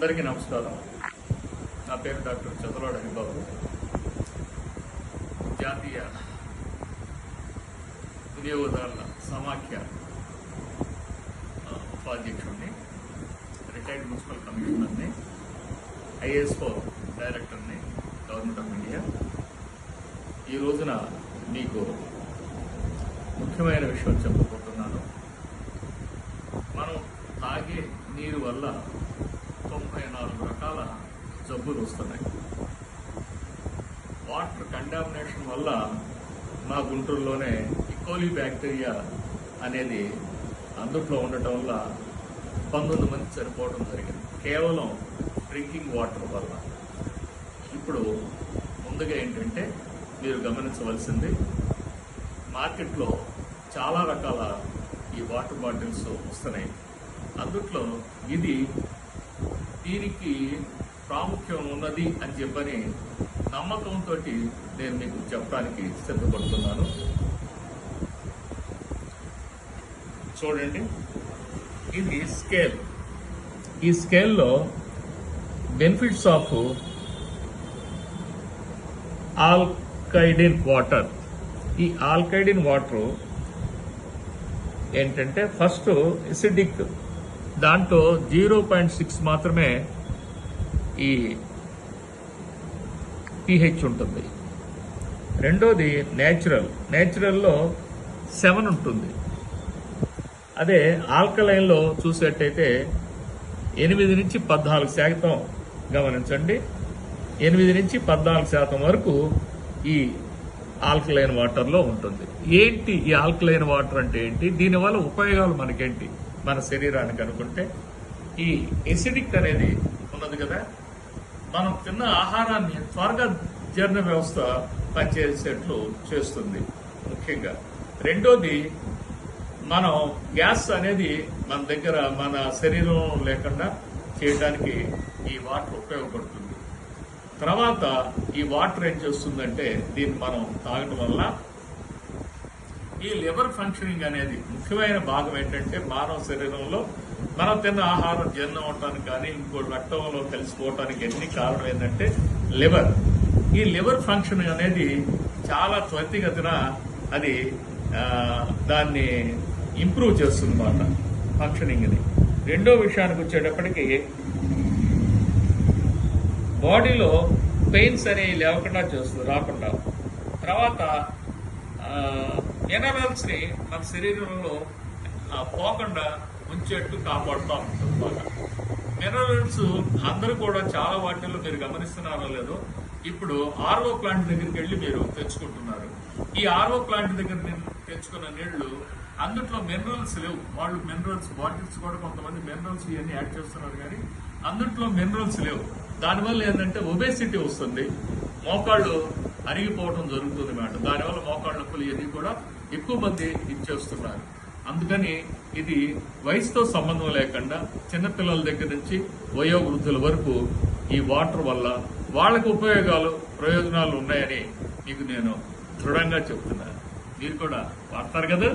అందరికీ నమస్కారం. నా పేరు డాక్టర్ చంద్రవాడ హరిబాబు. జాతీయ వినియోగదారుల సమాఖ్య ఉపాధ్యక్షుడిని రిటైర్డ్ మున్సిపల్ కమిషనర్ని ఐఎస్ఓ డైరెక్టర్ని గవర్నమెంట్ ఆఫ్ ఇండియా. ఈ రోజున మీకు ముఖ్యమైన విషయం చెప్పబోతున్నాను. మనం తాగే నీరు వల్ల జబ్బులు వస్తున్నాయి. వాటర్ కంటామినేషన్ వల్ల మా గుంటూరులోనే e. ఇకోలీ బ్యాక్టీరియా అనేది అందుట్లో ఉండటం వల్ల పంతొమ్మిది మంది చనిపోవడం జరిగింది. కేవలం డ్రింకింగ్ వాటర్ వల్ల. ఇప్పుడు ముందుగా ఏంటంటే మీరు గమనించవలసింది మార్కెట్లో చాలా రకాల ఈ వాటర్ బాటిల్స్ వస్తున్నాయి. అందుట్లో ఇది దీనికి ప్రాముఖ్యం ఉన్నది అని చెప్పని నమ్మకంతో నేను మీకు చెప్పడానికి సిద్ధపడుతున్నాను. చూడండి. ఇది స్కేల్. ఈ స్కేల్లో బెనిఫిట్స్ ఆఫ్ ఆల్కైడిన్ వాటర్. ఈ ఆల్కైడిన్ వాటర్ ఏంటంటే ఫస్ట్ ఎసిడిక్ దాంట్లో జీరో పాయింట్ సిక్స్ మాత్రమే ఈ పిహెచ్ ఉంటుంది. రెండోది నేచురల్ నేచురల్లో సెవెన్ ఉంటుంది. అదే ఆల్కలైన్లో చూసేటైతే ఎనిమిది నుంచి పద్నాలుగు శాతం గమనించండి. ఎనిమిది నుంచి పద్నాలుగు శాతం వరకు ఈ ఆల్కలైన్ వాటర్లో ఉంటుంది. ఏంటి ఈ ఆల్కలైన్ వాటర్ అంటే ఏంటి? దీనివల్ల ఉపయోగాలు మనకేంటి? మన శరీరానికి అనుకుంటే ఈ ఎసిడిక్ అనేది ఉన్నది కదా మనం తిన్న ఆహారాన్ని త్వరగా జీర్ణ వ్యవస్థ పనిచేసేట్లు చేస్తుంది ముఖ్యంగా. రెండోది మనం గ్యాస్ అనేది మన దగ్గర మన శరీరం లేకుండా చేయడానికి ఈ వాటర్ ఉపయోగపడుతుంది. తర్వాత ఈ వాటర్ ఏం చేస్తుందంటే దీన్ని మనం తాగడం వల్ల ఈ లివర్ ఫంక్షనింగ్ అనేది ముఖ్యమైన భాగం ఏంటంటే మానవ శరీరంలో మనం తిన్న ఆహారం జీర్ణం అవటానికి కానీ ఇంకో రక్తంలో కలిసిపోవటానికి ఎన్ని కారణం ఏంటంటే లివర్. ఈ లివర్ ఫంక్షన్ అనేది చాలా త్వరితగతిన అది దాన్ని ఇంప్రూవ్ చేస్తుంది అన్నమాట ఫంక్షనింగ్ని. రెండో విషయానికి వచ్చేటప్పటికి బాడీలో పెయిన్స్ అనేవి లేకుండా చేస్తుంది రాకుండా. తర్వాత మినరల్స్ని మన శరీరంలో పోకుండా ఉంచేట్టు కాపాడుతూ ఉంటుంది బాగా. మినరల్స్ అందరూ కూడా చాలా వాటిల్లో మీరు గమనిస్తున్నారో లేదో ఇప్పుడు ఆర్ఓ ప్లాంట్ దగ్గరికి వెళ్ళి మీరు తెచ్చుకుంటున్నారు. ఈ ఆర్ఓ ప్లాంట్ దగ్గర నేను తెచ్చుకున్న నీళ్ళు అందుట్లో మినరల్స్ లేవు. వాళ్ళు మినరల్స్ బాటిల్స్ కూడా కొంతమంది మినరల్స్ ఇవన్నీ యాడ్ చేస్తున్నారు కానీ అందుట్లో మినరల్స్ లేవు. దానివల్ల ఏంటంటే ఒబేసిటీ వస్తుంది. మోకాళ్ళు అరిగిపోవడం జరుగుతుంది మేడం. దానివల్ల మోకాళ్ళ నొప్పులు ఇవన్నీ కూడా ఎక్కువ మంది ఇచ్చేస్తున్నారు. అందుకని ఇది వయసుతో సంబంధం లేకుండా చిన్నపిల్లల దగ్గర నుంచి వయోవృద్ధుల వరకు ఈ వాటర్ వల్ల వాళ్ళకు ఉపయోగాలు ప్రయోజనాలు ఉన్నాయని మీకు నేను దృఢంగా చెప్తున్నాను. మీరు కూడా వాడతారు కదా?